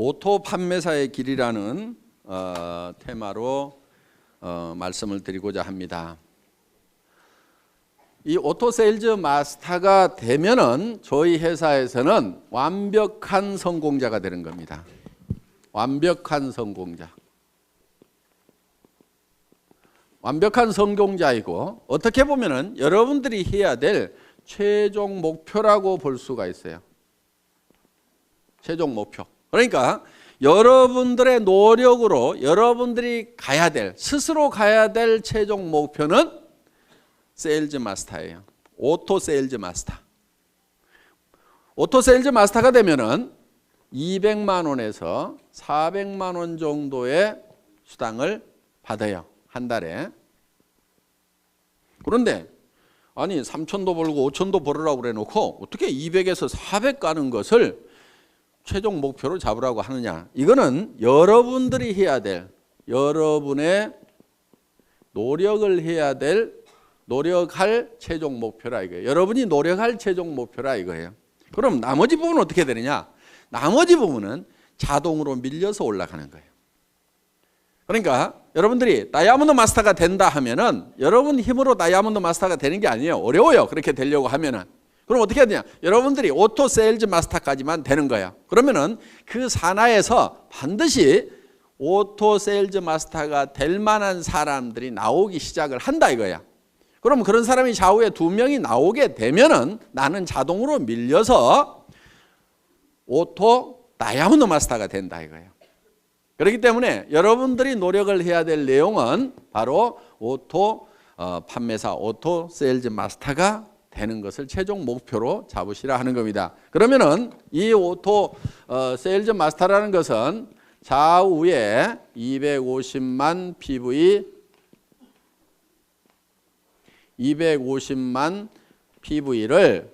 오토 판매사의 길이라는 어, 테마로 어, 말씀을 드리고자 합니다. 이 오토 세일즈 마스터가 되면은 저희 회사에서는 완벽한 성공자가 되는 겁니다. 완벽한 성공자. 완벽한 성공자이고 어떻게 보면은 여러분들이 해야 될 최종 목표라고 볼 수가 있어요. 최종 목표. 그러니까 여러분들의 노력으로 여러분들이 가야 될 스스로 가야 될 최종 목표는 세일즈 마스터예요. 오토 세일즈 마스터. 오토 세일즈 마스터가 되면은 200만 원에서 400만 원 정도의 수당을 받아요. 한 달에. 그런데 아니 3천도 벌고 5천도 벌으라고 그래 놓고 어떻게 200에서 400 가는 것을 최종 목표로 잡으라고 하느냐? 이거는 여러분들이 해야 될 여러분의 노력을 해야 될 노력할 최종 목표라 이거예요. 여러분이 노력할 최종 목표라 이거예요. 그럼 나머지 부분은 어떻게 되느냐? 나머지 부분은 자동으로 밀려서 올라가는 거예요. 그러니까 여러분들이 다이아몬드 마스터가 된다 하면은 여러분 힘으로 다이아몬드 마스터가 되는 게 아니에요. 어려워요. 그렇게 되려고 하면은. 그럼 어떻게 해야 되냐? 여러분들이 오토 세일즈 마스터까지만 되는 거야. 그러면은 그 산하에서 반드시 오토 세일즈 마스터가 될 만한 사람들이 나오기 시작을 한다 이거야. 그럼 그런 사람이 좌우에 두 명이 나오게 되면은 나는 자동으로 밀려서 오토 다이아몬드 마스터가 된다 이거예요. 그렇기 때문에 여러분들이 노력을 해야 될 내용은 바로 오토 어, 판매사 오토 세일즈 마스터가 되는 것을 최종 목표로 잡으시라 하는 겁니다. 그러면은 이 오토 어, 세일즈 마스터라는 것은 좌우에 250만 PV 250만 PV를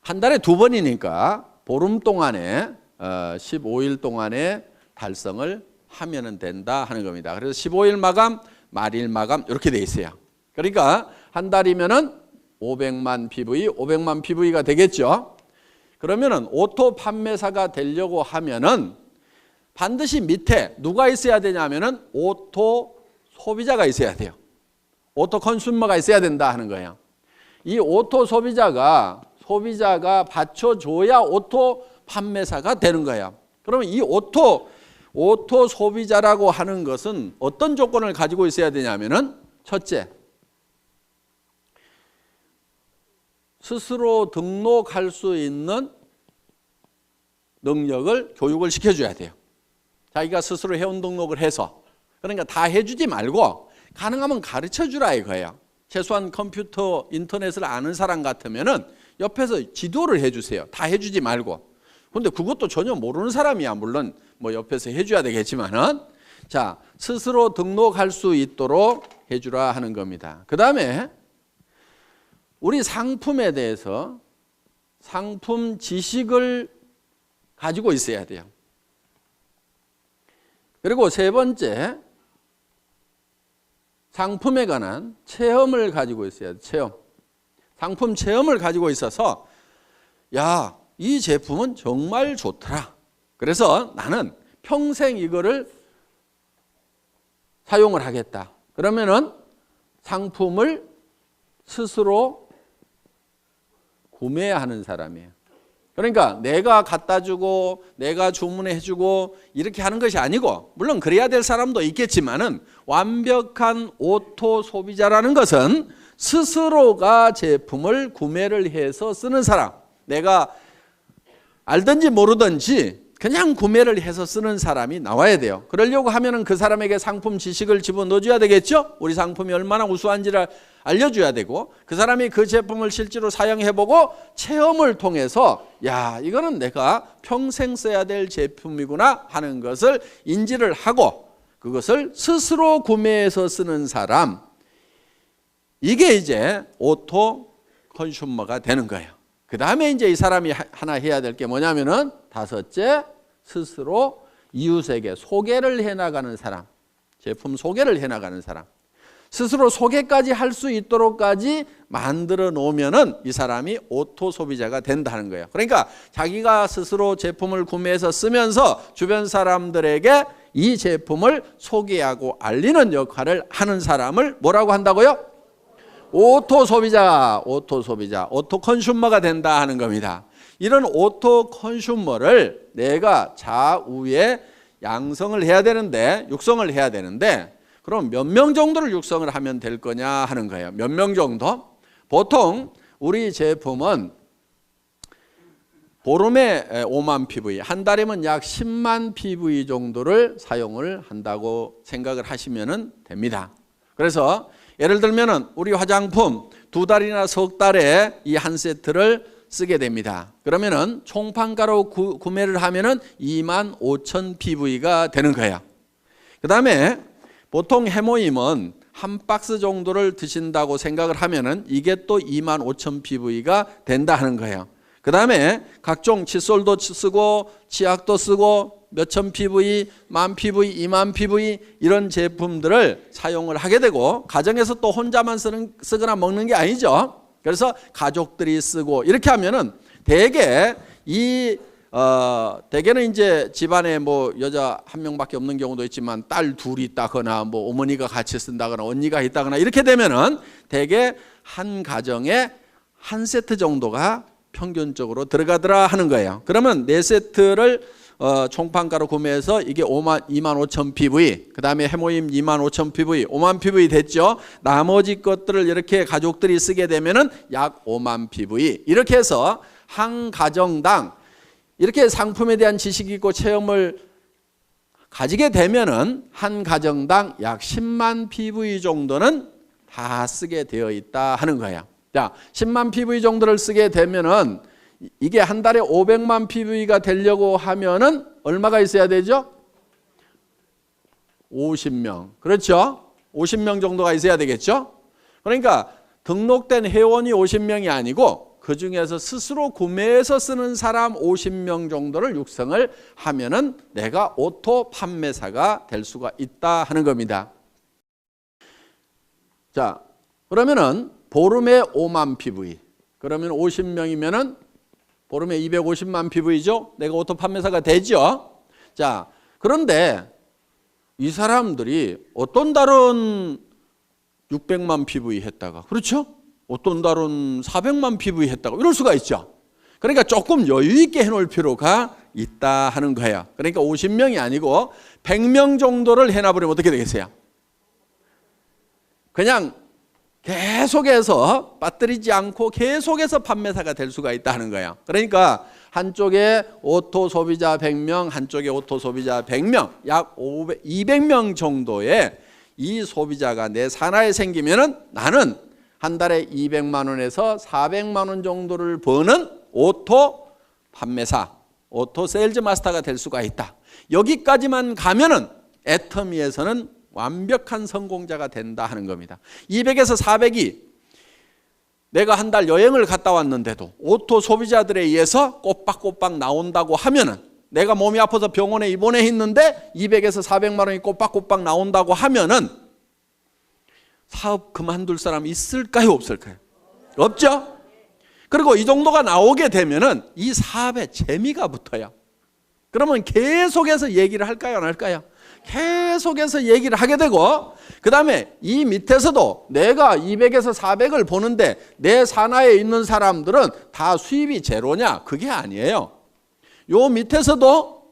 한 달에 두 번이니까 보름 동안에 어, 15일 동안에 달성을 하면은 된다 하는 겁니다. 그래서 15일 마감, 말일 마감 이렇게 돼 있어요. 그러니까 한 달이면은 500만 PV, 500만 PV가 되겠죠. 그러면은 오토 판매사가 되려고 하면은 반드시 밑에 누가 있어야 되냐면은 오토 소비자가 있어야 돼요. 오토 컨슈머가 있어야 된다 하는 거예요. 이 오토 소비자가 소비자가 받쳐줘야 오토 판매사가 되는 거야. 그러면 이 오토 오토 소비자라고 하는 것은 어떤 조건을 가지고 있어야 되냐면은 첫째 스스로 등록할 수 있는 능력을 교육을 시켜줘야 돼요. 자기가 스스로 회원 등록을 해서 그러니까 다 해주지 말고 가능하면 가르쳐 주라 이거예요. 최소한 컴퓨터 인터넷을 아는 사람 같으면은 옆에서 지도를 해주세요. 다 해주지 말고. 근데 그것도 전혀 모르는 사람이야. 물론 뭐 옆에서 해줘야 되겠지만은 자 스스로 등록할 수 있도록 해주라 하는 겁니다. 그 다음에 우리 상품에 대해서 상품 지식을 가지고 있어야 돼요. 그리고 세 번째 상품에 관한 체험을 가지고 있어야 돼. 체험. 상품 체험을 가지고 있어서 야, 이 제품은 정말 좋더라. 그래서 나는 평생 이거를 사용을 하겠다. 그러면은 상품을 스스로 구매하는 사람이에요. 그러니까 내가 갖다 주고 내가 주문해 주고 이렇게 하는 것이 아니고 물론 그래야 될 사람도 있겠지만은 완벽한 오토 소비자라는 것은 스스로가 제품을 구매를 해서 쓰는 사람. 내가 알든지 모르든지 그냥 구매를 해서 쓰는 사람이 나와야 돼요. 그러려고 하면은 그 사람에게 상품 지식을 집어넣어 줘야 되겠죠? 우리 상품이 얼마나 우수한지를 알려줘야 되고 그 사람이 그 제품을 실제로 사용해보고 체험을 통해서 야 이거는 내가 평생 써야 될 제품이구나 하는 것을 인지를 하고 그것을 스스로 구매해서 쓰는 사람 이게 이제 오토 컨슈머가 되는 거예요. 그 다음에 이제 이 사람이 하나 해야 될 게 뭐냐면은 다섯째 스스로 이웃에게 소개를 해나가는 사람, 제품 소개를 해나가는 사람. 스스로 소개까지 할 수 있도록까지 만들어 놓으면은 이 사람이 오토 소비자가 된다는 거예요. 그러니까 자기가 스스로 제품을 구매해서 쓰면서 주변 사람들에게 이 제품을 소개하고 알리는 역할을 하는 사람을 뭐라고 한다고요? 오토 소비자, 오토 소비자, 오토 컨슈머가 된다 하는 겁니다. 이런 오토 컨슈머를 내가 좌우에 양성을 해야 되는데 육성을 해야 되는데 그럼 몇 명 정도를 육성을 하면 될 거냐 하는 거예요. 몇 명 정도? 보통 우리 제품은 보름에 5만 PV, 한 달이면 약 10만 PV 정도를 사용을 한다고 생각을 하시면 됩니다. 그래서 예를 들면은 우리 화장품 두 달이나 석 달에 이 한 세트를 쓰게 됩니다. 그러면은 총판가로 구, 구매를 하면은 2만 5천 PV가 되는 거야. 그 다음에 보통 해모임은 한 박스 정도를 드신다고 생각을 하면은 이게 또 2만 5천 PV가 된다 하는 거예요. 그 다음에 각종 칫솔도 쓰고 치약도 쓰고 몇천 PV, 만 PV, 2만 PV 이런 제품들을 사용을 하게 되고 가정에서 또 혼자만 쓰는, 쓰거나 먹는 게 아니죠. 그래서 가족들이 쓰고 이렇게 하면은 대개 이 어, 대개는 이제 집안에 뭐 여자 한 명밖에 없는 경우도 있지만 딸 둘이 있다거나 뭐 어머니가 같이 쓴다거나 언니가 있다거나 이렇게 되면은 대개 한 가정에 한 세트 정도가 평균적으로 들어가더라 하는 거예요. 그러면 네 세트를 어, 총판가로 구매해서 이게 5만 2만 5천 PV, 그 다음에 해모임 2만 5천 PV, 5만 PV 됐죠. 나머지 것들을 이렇게 가족들이 쓰게 되면은 약 5만 PV 이렇게 해서 한 가정당 이렇게 상품에 대한 지식이 있고 체험을 가지게 되면은 한 가정당 약 10만 PV 정도는 다 쓰게 되어 있다 하는 거예요. 자, 10만 PV 정도를 쓰게 되면은 이게 한 달에 500만 PV가 되려고 하면은 얼마가 있어야 되죠? 50명. 그렇죠? 50명 정도가 있어야 되겠죠? 그러니까 등록된 회원이 50명이 아니고 그 중에서 스스로 구매해서 쓰는 사람 50명 정도를 육성을 하면은 내가 오토 판매사가 될 수가 있다 하는 겁니다. 자, 그러면은 보름에 5만 PV. 그러면 50명이면은 보름에 250만 PV죠? 내가 오토 판매사가 되죠? 자, 그런데 이 사람들이 어떤 달은 600만 PV 했다가, 그렇죠? 어떤 달은 400만 PV 했다가, 이럴 수가 있죠. 그러니까 조금 여유 있게 해놓을 필요가 있다 하는 거예요. 그러니까 50명이 아니고 100명 정도를 해놔버리면 어떻게 되겠어요? 그냥 계속해서 빠뜨리지 않고 계속해서 판매사가 될 수가 있다는 거예요. 그러니까 한쪽에 오토 소비자 100명, 한쪽에 오토 소비자 100명, 약 500, 200명 정도의 이 소비자가 내 산하에 생기면은 나는 한 달에 200만 원에서 400만 원 정도를 버는 오토 판매사, 오토 세일즈 마스터가 될 수가 있다. 여기까지만 가면은 애터미에서는 완벽한 성공자가 된다 하는 겁니다. 200에서 400이 내가 한 달 여행을 갔다 왔는데도 오토 소비자들에 의해서 꼬박꼬박 나온다고 하면은 내가 몸이 아파서 병원에 입원해 있는데 200에서 400만 원이 꼬박꼬박 나온다고 하면은 사업 그만둘 사람 있을까요, 없을까요? 없죠? 그리고 이 정도가 나오게 되면은 이 사업에 재미가 붙어요. 그러면 계속해서 얘기를 할까요, 안 할까요? 계속해서 얘기를 하게 되고 그 다음에 이 밑에서도 내가 200에서 400을 보는데 내 산하에 있는 사람들은 다 수입이 제로냐? 그게 아니에요. 요 밑에서도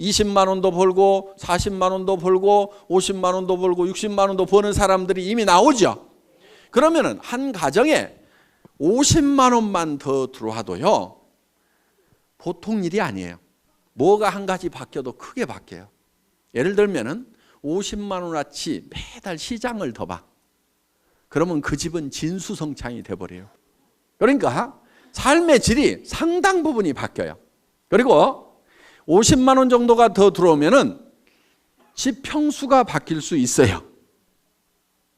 20만 원도 벌고 40만 원도 벌고 50만 원도 벌고 60만 원도 버는 사람들이 이미 나오죠. 그러면은 한 가정에 50만 원만 더 들어와도요. 보통 일이 아니에요. 뭐가 한 가지 바뀌어도 크게 바뀌어요. 예를 들면은 50만 원어치 매달 시장을 더 봐. 그러면 그 집은 진수성찬이 돼버려요. 그러니까 삶의 질이 상당 부분이 바뀌어요. 그리고 50만 원 정도가 더 들어오면은 집 평수가 바뀔 수 있어요.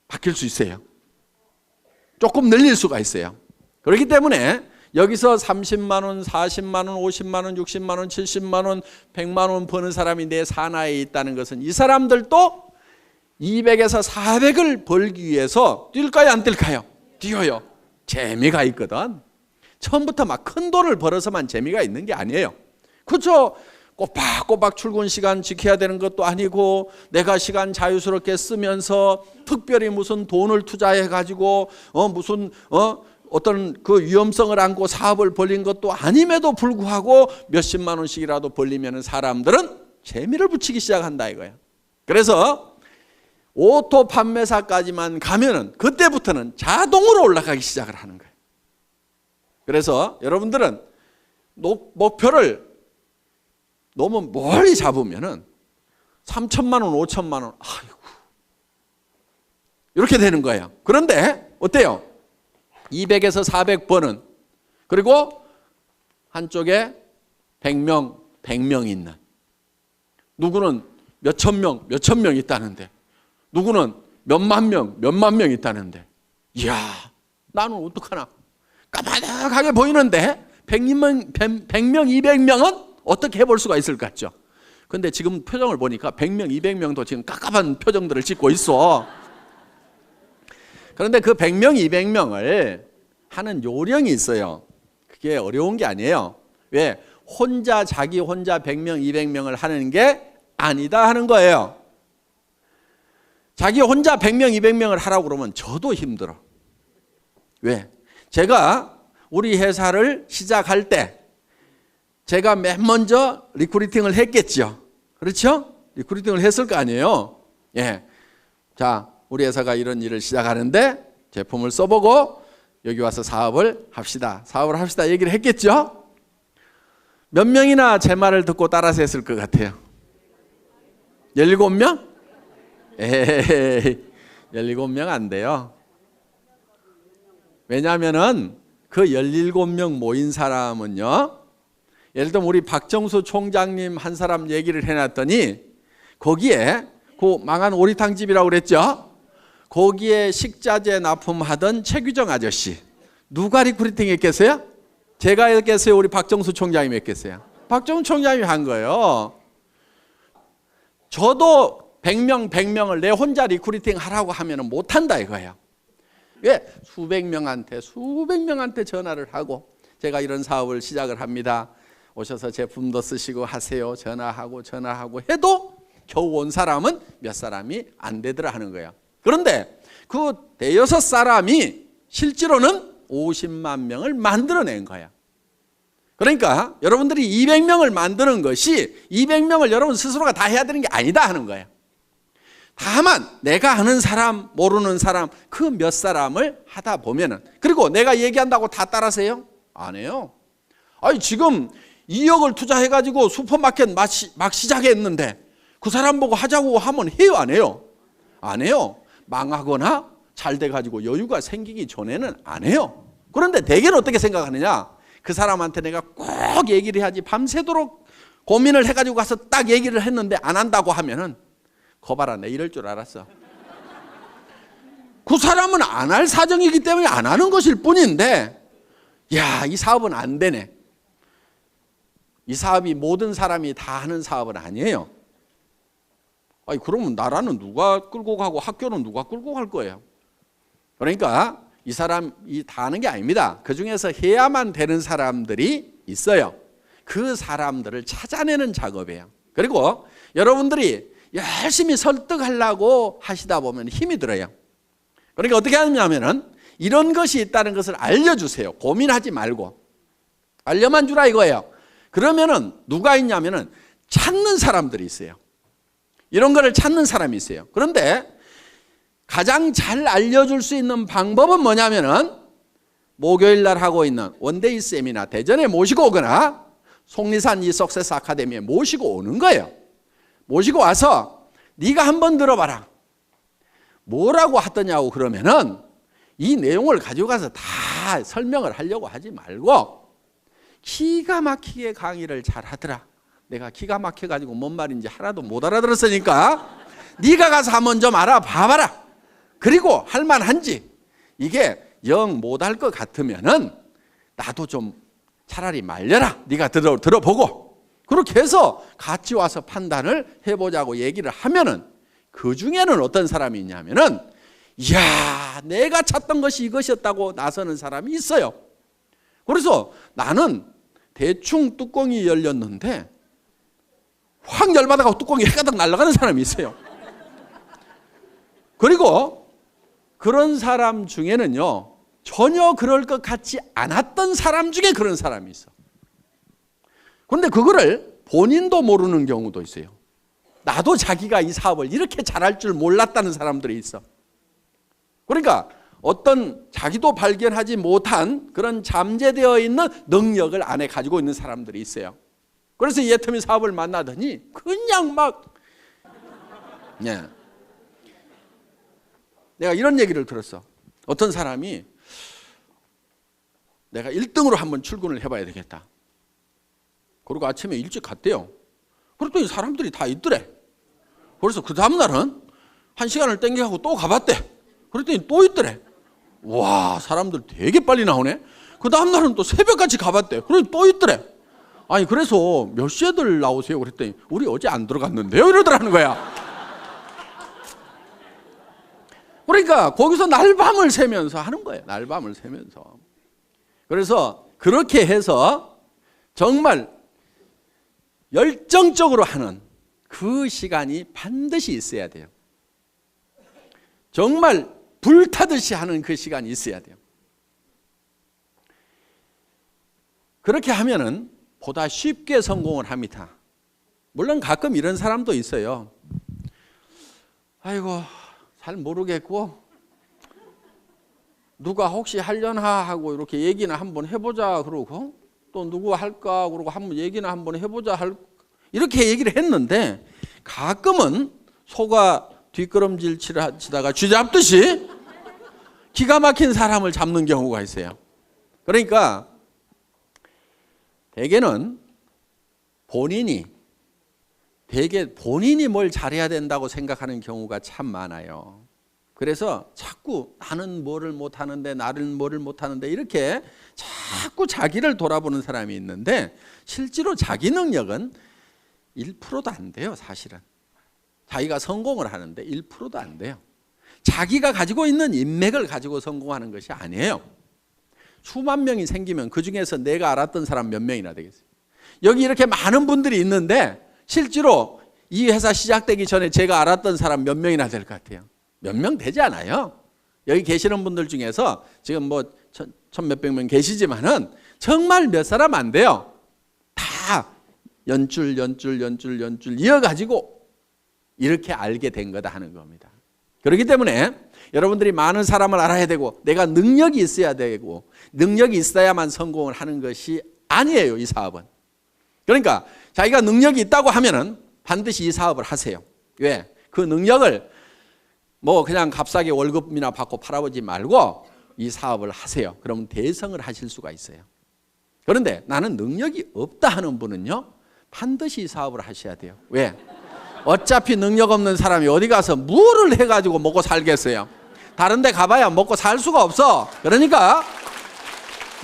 바뀔 수 있어요. 조금 늘릴 수가 있어요. 그렇기 때문에 여기서 30만 원, 40만 원, 50만 원, 60만 원, 70만 원, 100만 원 버는 사람이 내 산하에 있다는 것은 이 사람들도 200에서 400을 벌기 위해서 뛸까요, 안 뛸까요? 뛰어요. 재미가 있거든. 처음부터 막 큰 돈을 벌어서만 재미가 있는 게 아니에요. 그렇죠? 꼬박꼬박 출근 시간 지켜야 되는 것도 아니고 내가 시간 자유스럽게 쓰면서 특별히 무슨 돈을 투자해 가지고 어 무슨 어 어떤 그 위험성을 안고 사업을 벌린 것도 아님에도 불구하고 몇십만 원씩이라도 벌리면 사람들은 재미를 붙이기 시작한다 이거야. 그래서 오토 판매사까지만 가면은 그때부터는 자동으로 올라가기 시작을 하는 거예요. 그래서 여러분들은 목표를 너무 멀리 잡으면은 3천만 원, 5천만 원, 아이고. 이렇게 되는 거예요. 그런데 어때요? 200에서 400번은 그리고 한쪽에 100명, 100명 있는 누구는 몇천 명, 몇천 명 있다는데 누구는 몇만 명, 몇만 명 있다는데 이야, 나는 어떡하나? 까마득하게 보이는데 100명, 100명, 200명은 어떻게 해볼 수가 있을 것 같죠? 근데 지금 표정을 보니까 100명, 200명도 지금 깝깝한 표정들을 짓고 있어. 그런데 그 100명, 200명을 하는 요령이 있어요. 그게 어려운 게 아니에요. 왜? 혼자 자기 혼자 100명, 200명을 하는 게 아니다 하는 거예요. 자기 혼자 100명, 200명을 하라고 그러면 저도 힘들어. 왜? 제가 우리 회사를 시작할 때 제가 맨 먼저 리크루팅을 했겠죠. 그렇죠? 리크루팅을 했을 거 아니에요. 예. 자, 우리 회사가 이런 일을 시작하는데 제품을 써보고 여기 와서 사업을 합시다. 사업을 합시다. 얘기를 했겠죠? 몇 명이나 제 말을 듣고 따라서 했을 것 같아요? 17명? 에이, 17명 안 돼요. 왜냐하면은 그 17명 모인 사람은요, 예를 들면 우리 박정수 총장님 한 사람 얘기를 해놨더니 거기에 그 망한 오리탕 집이라고 그랬죠. 거기에 식자재 납품하던 최규정 아저씨 누가 리크루팅 했겠어요? 제가 했겠어요? 우리 박정수 총장님이 했겠어요? 박정수 총장님이 한 거예요. 저도 100명, 100명을 내 혼자 리크루팅 하라고 하면 못한다 이거예요. 왜? 수백 명한테, 수백 명한테 전화를 하고 제가 이런 사업을 시작을 합니다. 오셔서 제품도 쓰시고 하세요. 전화하고 전화하고 해도 겨우 온 사람은 몇 사람이 안 되더라 하는 거예요. 그런데 그 대여섯 사람이 실제로는 50만 명을 만들어낸 거야. 그러니까 여러분들이 200명을 만드는 것이 200명을 여러분 스스로가 다 해야 되는 게 아니다 하는 거예요. 다만 내가 아는 사람, 모르는 사람 그 몇 사람을 하다 보면은 그리고 내가 얘기한다고 다 따라세요? 안 해요. 아니 지금 2억을 투자해 가지고 슈퍼마켓 막 시작했는데 그 사람 보고 하자고 하면 해요, 안 해요? 안 해요. 망하거나 잘 돼 가지고 여유가 생기기 전에는 안 해요. 그런데 대개는 어떻게 생각하느냐? 그 사람한테 내가 꼭 얘기를 해야지 밤새도록 고민을 해 가지고 가서 딱 얘기를 했는데 안 한다고 하면은 거봐라 내 이럴 줄 알았어. 그 사람은 안 할 사정이기 때문에 안 하는 것일 뿐인데 야, 이 사업은 안 되네. 이 사업이 모든 사람이 다 하는 사업은 아니에요. 아니 그러면 나라는 누가 끌고 가고 학교는 누가 끌고 갈 거예요. 그러니까 이 사람이 다 하는 게 아닙니다. 그 중에서 해야만 되는 사람들이 있어요. 그 사람들을 찾아내는 작업이에요. 그리고 여러분들이 열심히 설득하려고 하시다 보면 힘이 들어요. 그러니까 어떻게 하냐면은 이런 것이 있다는 것을 알려주세요. 고민하지 말고. 알려만 주라 이거예요. 그러면은 누가 있냐면은 찾는 사람들이 있어요. 이런 거를 찾는 사람이 있어요. 그런데 가장 잘 알려줄 수 있는 방법은 뭐냐면은 목요일 날 하고 있는 원데이 세미나 대전에 모시고 오거나 속리산 이 석세스 아카데미에 모시고 오는 거예요. 모시고 와서 네가 한번 들어봐라. 뭐라고 하더냐고 그러면은 이 내용을 가지고 가서 다 설명을 하려고 하지 말고 기가 막히게 강의를 잘 하더라. 내가 기가 막혀 가지고 뭔 말인지 하나도 못 알아들었으니까 네가 가서 한번 좀 알아봐봐라. 그리고 할 만한지 이게 영 못할 것 같으면은 나도 좀 차라리 말려라. 네가 들어 들어보고 그렇게 해서 같이 와서 판단을 해보자고 얘기를 하면은 그 중에는 어떤 사람이 있냐면은 이야 내가 찾던 것이 이것이었다고 나서는 사람이 있어요. 그래서 나는 대충 뚜껑이 열렸는데 확 열받아가 뚜껑이 해가닥 날아가는 사람이 있어요. 그리고 그런 사람 중에는요 전혀 그럴 것 같지 않았던 사람 중에 그런 사람이 있어. 그런데 그거를 본인도 모르는 경우도 있어요. 나도 자기가 이 사업을 이렇게 잘할 줄 몰랐다는 사람들이 있어. 그러니까 어떤 자기도 발견하지 못한 그런 잠재되어 있는 능력을 안에 가지고 있는 사람들이 있어요. 그래서 이 애터미 사업을 만나더니 그냥 막 예. 내가 이런 얘기를 들었어. 어떤 사람이 내가 1등으로 한번 출근을 해봐야 되겠다. 그리고 아침에 일찍 갔대요. 그랬더니 사람들이 다 있더래. 그래서 그 다음날은 한 시간을 땡겨가고 또 가봤대. 그랬더니 또 있더래. 와, 사람들 되게 빨리 나오네. 그 다음날은 또 새벽까지 가봤대. 그래서 또 있더래. 아니, 그래서 몇 시에들 나오세요? 그랬더니 우리 어제 안 들어갔는데요? 이러더라는 거야. 그러니까 거기서 날밤을 새면서 하는 거예요. 날밤을 새면서. 그래서 그렇게 해서 정말 열정적으로 하는 그 시간이 반드시 있어야 돼요. 정말 불타듯이 하는 그 시간이 있어야 돼요. 그렇게 하면은 보다 쉽게 성공을 합니다. 물론 가끔 이런 사람도 있어요. 아이고, 잘 모르겠고, 누가 혹시 하려나 하고 이렇게 얘기나 한번 해보자 그러고, 또 누구 할까 그러고 한번 얘기나 한번 해보자 할 이렇게 얘기를 했는데 가끔은 소가 뒷걸음질 치다가 쥐잡듯이 기가 막힌 사람을 잡는 경우가 있어요. 그러니까 대개는 본인이 대개 본인이 뭘 잘해야 된다고 생각하는 경우가 참 많아요. 그래서 자꾸 나는 뭐를 못하는데 나를 뭐를 못하는데 이렇게 자꾸 자기를 돌아보는 사람이 있는데 실제로 자기 능력은 1%도 안 돼요 사실은. 자기가 성공을 하는데 1%도 안 돼요. 자기가 가지고 있는 인맥을 가지고 성공하는 것이 아니에요 수만 명이 생기면 그 중에서 내가 알았던 사람 몇 명이나 되겠어요 여기 이렇게 많은 분들이 있는데 실제로 이 회사 시작되기 전에 제가 알았던 사람 몇 명이나 될 것 같아요 몇 명 되지 않아요. 여기 계시는 분들 중에서 지금 뭐천 몇백 명 계시지만은 정말 몇 사람 안 돼요. 다 연줄 연줄 연줄 연줄 이어가지고 이렇게 알게 된 거다 하는 겁니다. 그렇기 때문에 여러분들이 많은 사람을 알아야 되고 내가 능력이 있어야 되고 능력이 있어야만 성공을 하는 것이 아니에요 이 사업은. 그러니까 자기가 능력이 있다고 하면은 반드시 이 사업을 하세요. 왜? 그 능력을 뭐 그냥 값싸게 월급이나 받고 팔아보지 말고 이 사업을 하세요. 그럼 대성을 하실 수가 있어요. 그런데 나는 능력이 없다 하는 분은요, 반드시 이 사업을 하셔야 돼요. 왜? 어차피 능력 없는 사람이 어디 가서 뭐를 해가지고 먹고 살겠어요? 다른 데 가봐야 먹고 살 수가 없어. 그러니까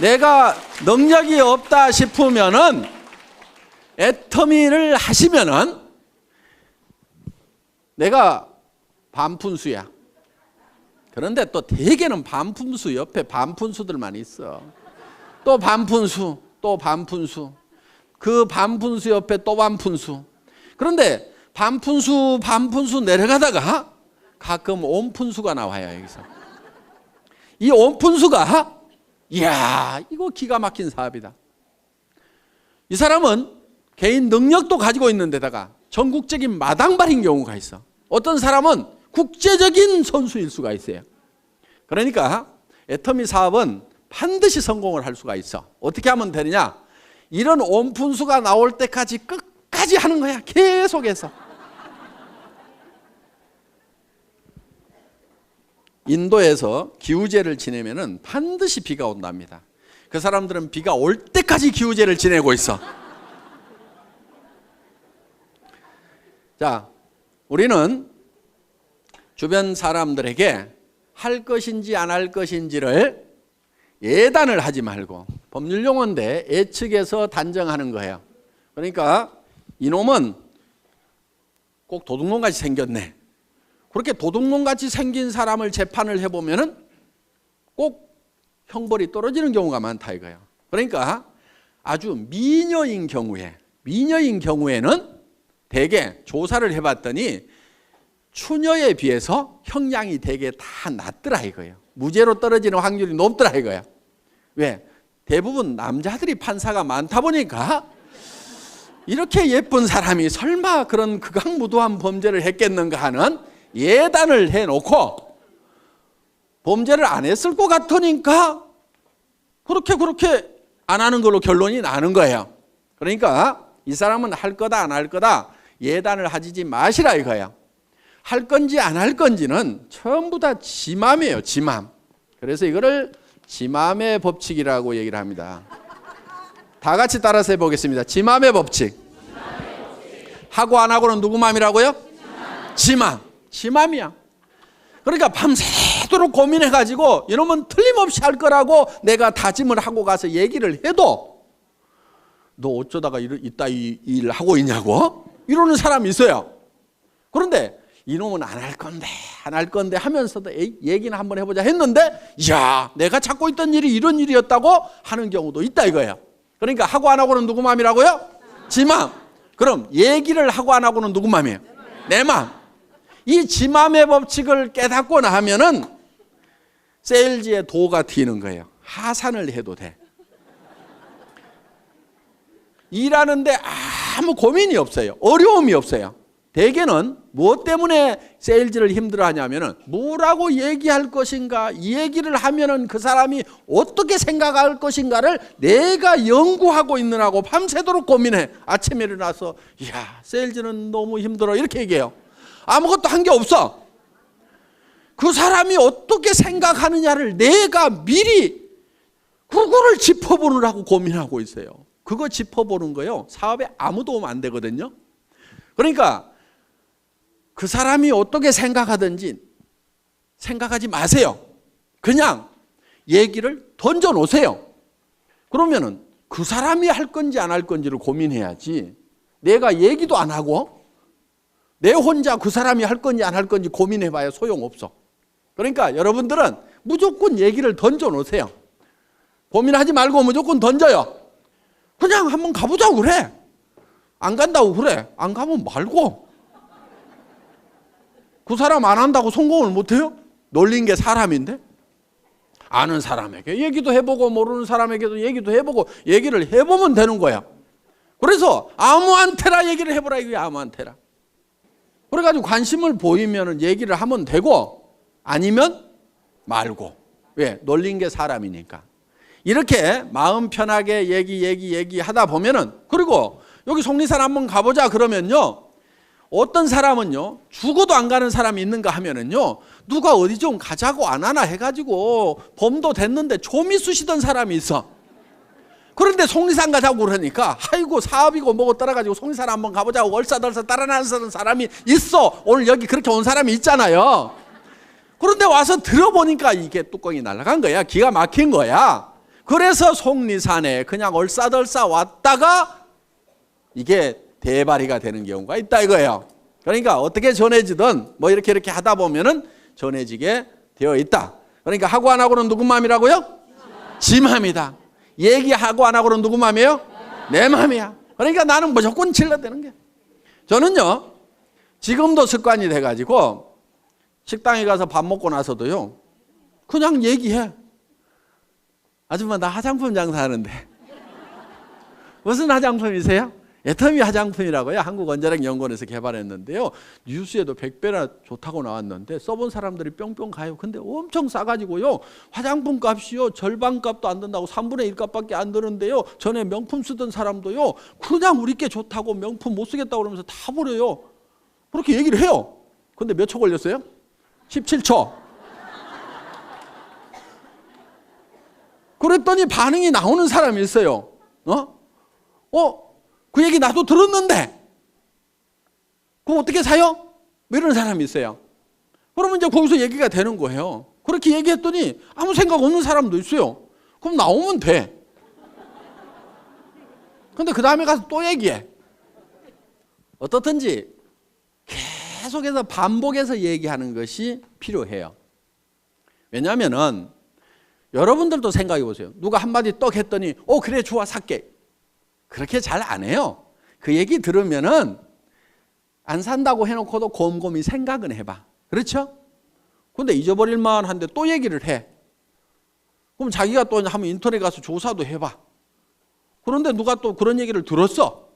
내가 능력이 없다 싶으면은 애터미를 하시면은 내가 반푼수야. 그런데 또 대개는 반푼수 옆에 반푼수들만 있어. 또 반푼수, 또 반푼수. 그 반푼수 옆에 또 반푼수. 그런데 반푼수, 반푼수 내려가다가 가끔 온푼수가 나와요, 여기서. 이 온푼수가, 이야, 이거 기가 막힌 사업이다. 이 사람은 개인 능력도 가지고 있는 데다가 전국적인 마당발인 경우가 있어. 어떤 사람은 국제적인 선수일 수가 있어요. 그러니까 애터미 사업은 반드시 성공을 할 수가 있어. 어떻게 하면 되느냐? 이런 온푼수가 나올 때까지 끝까지 하는 거야. 계속해서. 인도에서 기우제를 지내면은 반드시 비가 온답니다. 그 사람들은 비가 올 때까지 기우제를 지내고 있어. 자, 우리는 주변 사람들에게 할 것인지 안 할 것인지를 예단을 하지 말고 법률 용어인데 예측해서 단정하는 거예요. 그러니까 이놈은 꼭 도둑놈같이 생겼네. 그렇게 도둑놈 같이 생긴 사람을 재판을 해보면은 꼭 형벌이 떨어지는 경우가 많다 이거예요. 그러니까 아주 미녀인 경우에 미녀인 경우에는 대개 조사를 해봤더니 추녀에 비해서 형량이 되게 다 낮더라 이거예요. 무죄로 떨어지는 확률이 높더라 이거예요. 왜? 대부분 남자들이 판사가 많다 보니까 이렇게 예쁜 사람이 설마 그런 극악무도한 범죄를 했겠는가 하는 예단을 해놓고 범죄를 안 했을 것 같으니까 그렇게 그렇게 안 하는 걸로 결론이 나는 거예요. 그러니까 이 사람은 할 거다 안 할 거다 예단을 하지 마시라 이거예요. 할 건지 안 할 건지는 전부 다 지맘이에요, 지맘. 그래서 이거를 지맘의 법칙이라고 얘기를 합니다. 다 같이 따라서 해보겠습니다. 지맘의 법칙. 하고 안 하고는 누구 맘이라고요? 지맘. 지맘 이야. 그러니까 밤새도록 고민해가지고 이놈은 틀림없이 할 거라고 내가 다짐을 하고 가서 얘기를 해도 너 어쩌다가 이따 이일 하고 있냐고 이러는 사람이 있어요. 그런데 이놈은 안 할 건데 안 할 건데 하면서도 에이, 얘기는 한번 해보자 했는데 야 내가 찾고 있던 일이 이런 일이었다고 하는 경우도 있다 이거예요. 그러니까 하고 안 하고는 누구 마음이라고요? 지맘. 그럼 얘기를 하고 안 하고는 누구 마음이에요? 내 마음. 이 지맘의 법칙을 깨닫고 나면은 세일즈의 도가 튀는 거예요. 하산을 해도 돼. 일하는데 아무 고민이 없어요. 어려움이 없어요. 대개는 무엇 때문에 세일즈를 힘들어하냐면은 뭐라고 얘기할 것인가, 이 얘기를 하면은 그 사람이 어떻게 생각할 것인가를 내가 연구하고 있느라고 밤새도록 고민해. 아침에 일어나서 야 세일즈는 너무 힘들어 이렇게 얘기해요. 아무것도 한 게 없어. 그 사람이 어떻게 생각하느냐를 내가 미리 그거를 짚어보느라고 고민하고 있어요. 그거 짚어보는 거요. 사업에 아무 도움 안 되거든요. 그러니까 그 사람이 어떻게 생각하든지 생각하지 마세요. 그냥 얘기를 던져 놓으세요. 그러면은 그 사람이 할 건지 안 할 건지를 고민해야지. 내가 얘기도 안 하고 내 혼자 그 사람이 할 건지 안 할 건지 고민해 봐야 소용없어. 그러니까 여러분들은 무조건 얘기를 던져 놓으세요. 고민하지 말고 무조건 던져요. 그냥 한번 가보자고 그래. 안 간다고 그래. 안 가면 말고. 그 사람 안 한다고 성공을 못해요? 놀린 게 사람인데? 아는 사람에게 얘기도 해보고 모르는 사람에게도 얘기도 해보고 얘기를 해보면 되는 거야. 그래서 아무한테나 얘기를 해보라 이게 아무한테나. 그래가지고 관심을 보이면 얘기를 하면 되고 아니면 말고. 왜? 놀린 게 사람이니까. 이렇게 마음 편하게 얘기 얘기 얘기 하다 보면은 그리고 여기 속리산 한번 가보자 그러면요. 어떤 사람은요 죽어도 안 가는 사람이 있는가 하면은요 누가 어디 좀 가자고 안 하나 해가지고 범도 됐는데 좀이 쑤시던 사람이 있어 그런데 속리산 가자고 그러니까 아이고 사업이고 뭐고 따라가지고 속리산 한번 가보자고 얼싸덜싸 따라나서는 사람이 있어 오늘 여기 그렇게 온 사람이 있잖아요 그런데 와서 들어보니까 이게 뚜껑이 날아간 거야 기가 막힌 거야 그래서 속리산에 그냥 얼싸덜싸 왔다가 이게 대발이가 되는 경우가 있다 이거예요. 그러니까 어떻게 전해지든 뭐 이렇게 이렇게 하다 보면은 전해지게 되어 있다. 그러니까 하고 안 하고는 누구 마음이라고요? 지 마음이다. 얘기하고 안 하고는 누구 마음이에요? 내 마음이야. 그러니까 나는 무조건 질러대는 게. 저는요 지금도 습관이 돼가지고 식당에 가서 밥 먹고 나서도요 그냥 얘기해. 아줌마 나 화장품 장사하는데 무슨 화장품이세요? 애터미 화장품이라고요. 한국원자력연구원에서 개발했는데요. 뉴스에도 100배나 좋다고 나왔는데 써본 사람들이 뿅뿅 가요. 근데 엄청 싸가지고요. 화장품 값이요. 절반 값도 안 든다고 3분의 1 값밖에 안 드는데요. 전에 명품 쓰던 사람도요. 그냥 우리께 좋다고 명품 못 쓰겠다고 그러면서 다 버려요. 그렇게 얘기를 해요. 근데 몇 초 걸렸어요? 17초. 그랬더니 반응이 나오는 사람이 있어요. 어? 어? 그 얘기 나도 들었는데 그럼 어떻게 사요? 뭐 이런 사람이 있어요. 그러면 이제 거기서 얘기가 되는 거예요. 그렇게 얘기했더니 아무 생각 없는 사람도 있어요. 그럼 나오면 돼. 근데 그 다음에 가서 또 얘기해. 어떻든지 계속해서 반복해서 얘기하는 것이 필요해요. 왜냐하면은 여러분들도 생각해 보세요. 누가 한마디 떡 했더니 어 그래 좋아 살게. 그렇게 잘 안 해요. 그 얘기 들으면은 안 산다고 해놓고도 곰곰이 생각은 해봐. 그렇죠? 근데 잊어버릴 만 한데 또 얘기를 해. 그럼 자기가 또 한번 인터넷 가서 조사도 해봐. 그런데 누가 또 그런 얘기를 들었어.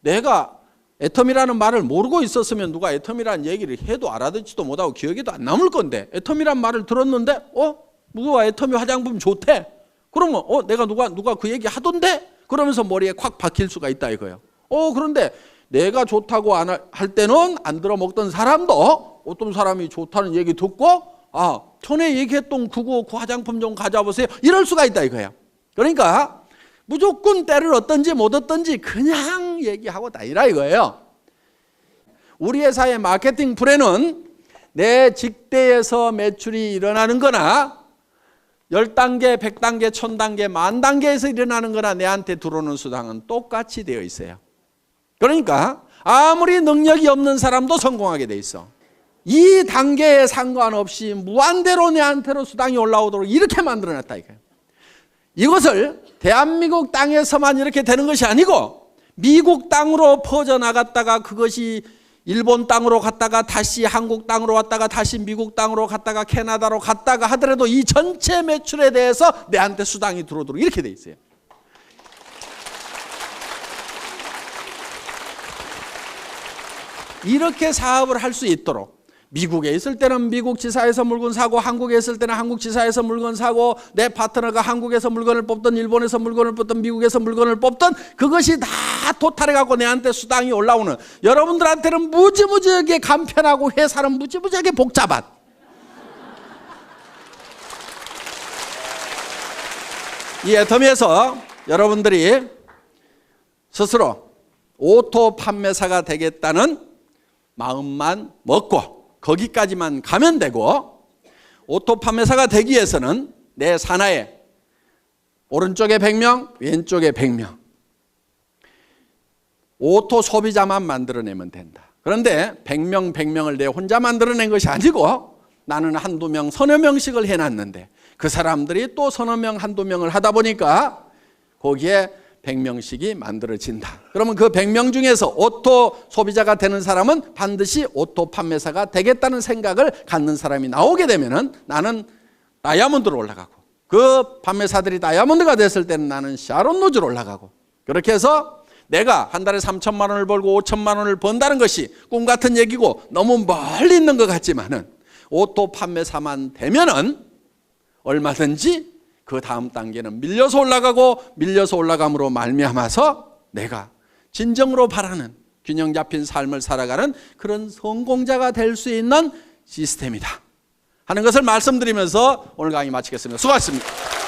내가 애텀이라는 말을 모르고 있었으면 누가 애텀이라는 얘기를 해도 알아듣지도 못하고 기억에도 안 남을 건데 애텀이란 말을 들었는데 어 누가 애텀이 화장품 좋대. 그러면 어 내가 누가 누가 그 얘기 하던데 그러면서 머리에 콱 박힐 수가 있다 이거예요. 어 그런데 내가 좋다고 안 할 때는 안 들어 먹던 사람도 어떤 사람이 좋다는 얘기 듣고 아 전에 얘기했던 그거 그 화장품 좀 가져보세요. 이럴 수가 있다 이거예요. 그러니까 무조건 때를 얻든지 못 얻든지 그냥 얘기하고 다이라 이거예요. 우리 회사의 마케팅 프레는 내 직대에서 매출이 일어나는 거나 10단계, 100단계, 1000단계, 만 단계에서 일어나는 거나 내한테 들어오는 수당은 똑같이 되어 있어요. 그러니까 아무리 능력이 없는 사람도 성공하게 돼 있어. 이 단계에 상관없이 무한대로 내한테로 수당이 올라오도록 이렇게 만들어 놨다 이거예요. 이것을 대한민국 땅에서만 이렇게 되는 것이 아니고 미국 땅으로 퍼져나갔다가 그것이 일본 땅으로 갔다가 다시 한국 땅으로 왔다가 다시 미국 땅으로 갔다가 캐나다로 갔다가 하더라도 이 전체 매출에 대해서 내한테 수당이 들어오도록 이렇게 돼 있어요. 이렇게 사업을 할 수 있도록 미국에 있을 때는 미국 지사에서 물건 사고 한국에 있을 때는 한국 지사에서 물건 사고 내 파트너가 한국에서 물건을 뽑든 일본에서 물건을 뽑든 미국에서 물건을 뽑든 그것이 다 토탈해 갖고 내한테 수당이 올라오는. 여러분들한테는 무지무지하게 간편하고 회사는 무지무지하게 복잡한. 이 애터미에서 여러분들이 스스로 오토 판매사가 되겠다는 마음만 먹고 거기까지만 가면 되고 오토 판매사가 되기 위해서는 내 산하에 오른쪽에 100명, 왼쪽에 100명 오토 소비자만 만들어내면 된다. 그런데 100명, 100명을 내 혼자 만들어낸 것이 아니고 나는 한두 명, 서너 명씩을 해놨는데 그 사람들이 또 서너 명, 한두 명을 하다 보니까 거기에 100명씩이 만들어진다. 그러면 그 100명 중에서 오토 소비자가 되는 사람은 반드시 오토 판매사가 되겠다는 생각을 갖는 사람이 나오게 되면은 나는 다이아몬드로 올라가고 그 판매사들이 다이아몬드가 됐을 때는 나는 샤론 노즈로 올라가고 그렇게 해서 내가 한 달에 3천만 원을 벌고 5천만 원을 번다는 것이 꿈 같은 얘기고 너무 멀리 있는 것 같지만은 오토 판매사만 되면은 얼마든지 그 다음 단계는 밀려서 올라가고 밀려서 올라감으로 말미암아서 내가 진정으로 바라는 균형 잡힌 삶을 살아가는 그런 성공자가 될 수 있는 시스템이다 하는 것을 말씀드리면서 오늘 강의 마치겠습니다. 수고하셨습니다.